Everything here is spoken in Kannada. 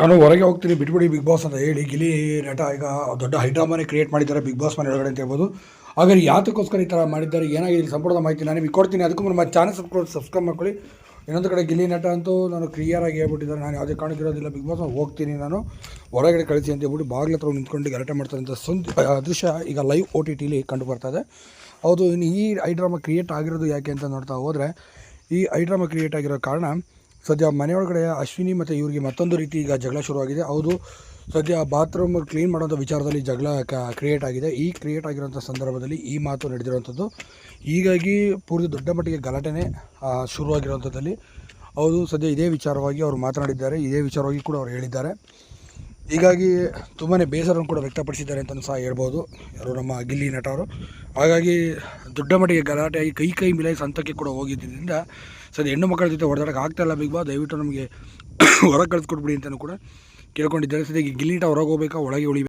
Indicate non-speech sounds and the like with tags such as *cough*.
ನಾನು ಹೊರಗೆ ಹೋಗ್ತೀನಿ ಬಿಟ್ಬಿಡಿ ಬಿಗ್ ಬಾಸ್ ಅಂತ ಹೇಳಿ, ಗಿಲಿ ನಟ ಈಗ ದೊಡ್ಡ ಹೈಡ್ರಾಮಾನೇ ಕ್ರಿಯೇಟ್ ಮಾಡಿದ್ದಾರೆ ಬಿಗ್ ಬಾಸ್ ಮನೆ ಒಳಗಡೆ ಅಂತ ಹೇಳ್ಬೋದು. ಹಾಗಾದ್ರೆ ಯಾತಕ್ಕೋಸ್ಕರ ಈ ಥರ ಮಾಡಿದ್ದಾರೆ, ಏನಾಗಿದೆ ಇಲ್ಲಿ ಸಂಪೂರ್ಣ ಮಾಹಿತಿ ನಾನು ನಿಮಗೆ ಕೊಡ್ತೀನಿ. ಅದಕ್ಕೂ ನಮ್ಮ ಚಾನಲ್ ಸಬ್ಸ್ಕ್ರೈಬ್ ಸಬ್ಸ್ಕ್ರೈಬ್ ಮಾಡ್ಕೊಳ್ಳಿ. ಇನ್ನೊಂದು ಕಡೆ ಗಿಲ್ಲಿ ನಟ ಅಂತೂ ನಾನು ಕ್ಲಿಯರ್ ಆಗಿ ಹೇಳ್ಬಿಟ್ಟಿದ್ದಾರೆ. ನಾನು ಯಾವುದೇ ಕಾರಣಕ್ಕಿರೋದಿಲ್ಲ, ಬಿಗ್ ಬಾಸ್ ಹೋಗ್ತೀನಿ ನಾನು. ಹೊರಗಡೆ ಕಳಿಸಿ ಅಂತ ಹೇಳ್ಬಿಟ್ಟು ಬಾಗಿಲ ಹತ್ರ ನಿಂತ್ಕೊಂಡು ಗಲಾಟೆ ಅಂತ ಸುಂದ್ ದೃಶ್ಯ ಈಗ ಲೈವ್ ಓ ಟಿ ಟಿಲಿ ಕಂಡು ಬರ್ತಾ ಇದೆ. ಹೌದು, ಇನ್ನು ಈ ಐಡ್ರಾಮಾ ಕ್ರಿಯೇಟ್ ಆಗಿರೋದು ಯಾಕೆ ಅಂತ ನೋಡ್ತಾ ಹೋದರೆ, ಈ ಐಡ್ರಾಮಾ ಕ್ರಿಯೇಟ್ ಆಗಿರೋ ಕಾರಣ ಸದ್ಯ ಮನೆಯೊಳಗಡೆ ಅಶ್ವಿನಿ ಮತ್ತು ಇವರಿಗೆ ಮತ್ತೊಂದು ರೀತಿ ಈಗ ಜಗಳ ಶುರುವಾಗಿದೆ. ಹೌದು, ಸದ್ಯ ಬಾತ್ರೂಮ್ ಕ್ಲೀನ್ ಮಾಡೋಂಥ ವಿಚಾರದಲ್ಲಿ ಜಗಳ ಕ್ರಿಯೇಟ್ ಆಗಿದೆ. ಈ ಕ್ರಿಯೇಟ್ ಆಗಿರೋಂಥ ಸಂದರ್ಭದಲ್ಲಿ ಈ ಮಾತು ನಡೆದಿರುವಂಥದ್ದು ಹೀಗಾಗಿ ಪೂರ್ತಿ ದೊಡ್ಡ ಮಟ್ಟಿಗೆ ಗಲಾಟೆನೇ ಶುರುವಾಗಿರುವಂಥದ್ದಲ್ಲಿ ಹೌದು, ಸದ್ಯ ಇದೇ ವಿಚಾರವಾಗಿ ಅವರು ಮಾತನಾಡಿದ್ದಾರೆ. ಇದೇ ವಿಚಾರವಾಗಿ ಕೂಡ ಅವರು ಹೇಳಿದ್ದಾರೆ. ಹೀಗಾಗಿ ತುಂಬಾ ಬೇಸರವನ್ನು ಕೂಡ ವ್ಯಕ್ತಪಡಿಸಿದ್ದಾರೆ ಅಂತಲೂ ಸಹ ಹೇಳ್ಬೋದು. ಯಾರು ನಮ್ಮ ಗಿಲ್ಲಿ ನಟ ಅವರು ಹಾಗಾಗಿ ದೊಡ್ಡ ಮಟ್ಟಿಗೆ ಗಲಾಟೆ ಆಗಿ ಕೈ ಕೈ ಮಿಲಾಯಿಸಿ ಹಂತಕ್ಕೆ ಕೂಡ ಹೋಗಿದ್ದರಿಂದ ಸರಿ ಹೆಣ್ಣು ಮಕ್ಕಳ ಜೊತೆ ಹೊಡೆದಾಡಕ್ಕೆ ಆಗ್ತಾ ಇಲ್ಲ, ಬಿಗ್ ಬಾ ದಯವಿಟ್ಟು ನಮಗೆ *coughs* ಹೊರಗೆ ಕಳಿಸ್ಕೊಟ್ಬಿಡಿ ಅಂತಲೂ ಕೂಡ ಕೇಳ್ಕೊಂಡಿದ್ದಾರೆ. ಸದ್ಯ ಗಿಲ್ಲಿ ನಟ ಹೊರಗೆ ಹೋಗ್ಬೇಕಾ, ಒಳಗೆ ಉಳಿಬೇಕಾ?